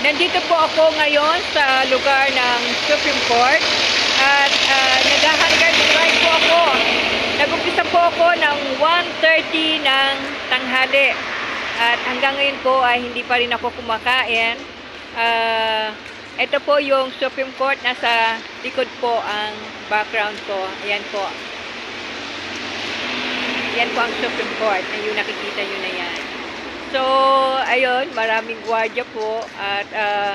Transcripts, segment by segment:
Nandito po ako ngayon sa lugar ng Supreme Court at uh, nag-hunger strike po ako. Nag-umpisa po ako ng 1.30 ng tanghali. At hanggang ngayon po ay hindi pa rin ako kumakain. Ah, ito po yung Supreme Court. Nasa likod po ang background ko. Ayan po. Yan po ang Supreme Court. Yung nakikita nyo na yan. So, ayun, maraming gwardiya po at ah,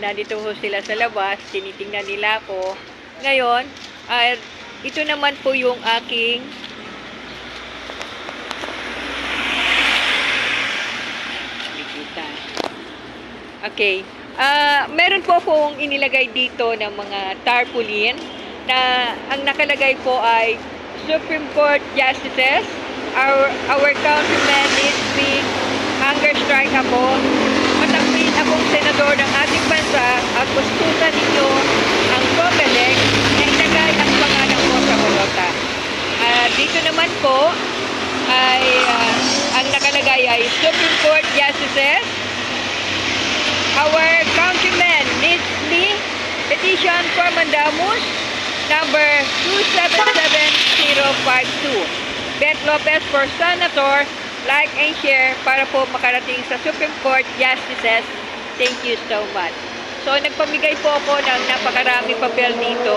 nandito ho sila sa labas, tinitingnan nila ako. Ngayon, ah, ito naman po yung aking Nakikita. Okay. Ah, meron po akong inilagay dito ng mga tarpaulin na ang nakalagay po ay Supreme Court Justices, our, our countrymen needs me, hunger strike ako, matapit akong senador ng ating bansa at gustutan ninyo ang COMELEC na ilagay ang pangalan ko sa balota. Ah, dito naman po ay ah, ang nakalagay ay Supreme Court Justices, our countrymen needs me, petition for mandamus, number 277052. Bet Lopez for Senator, like and share para po makarating sa Supreme Court Justices. Thank you so much. So, nagpamigay po ako ng napakarami papel dito.